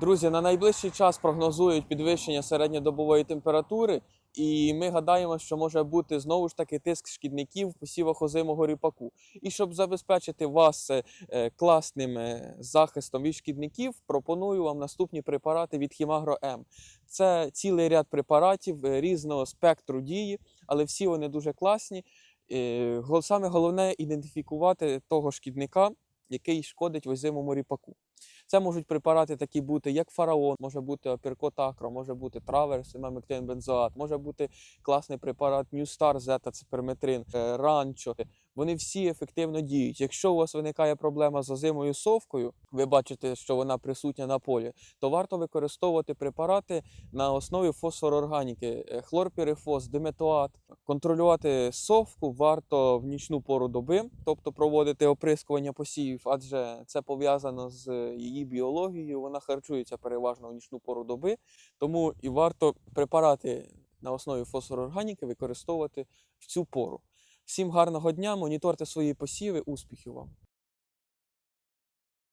Друзі, на найближчий час прогнозують підвищення середньодобової температури, і ми гадаємо, що може бути знову ж таки тиск шкідників в посівах озимого ріпаку. І щоб забезпечити вас е, класним е, захистом від шкідників, пропоную вам наступні препарати від Хімагро М. Це цілий ряд препаратів е, різного спектру дії, але всі вони дуже класні. Саме головне ідентифікувати того шкідника, який шкодить в озимому ріпаку. Це можуть препарати такі бути, як фараон, може бути опіркотакро, може бути траверс, мамектин бензоат, може бути класний препарат New Star Zeta, це перметрин, е, ранчо. Вони всі ефективно діють. Якщо у вас виникає проблема з озимою совкою, ви бачите, що вона присутня на полі, то варто використовувати препарати на основі фосфорорганіки, е, хлорпірифос, диметоат. Контролювати совку варто в нічну пору доби, тобто проводити оприскування посівів, адже це пов'язано з її біологією. Вона харчується переважно в нічну пору доби, тому і варто препарати на основі фосфорорганіки використовувати в цю пору. Всім гарного дня, моніторте свої посіви, успіхів вам!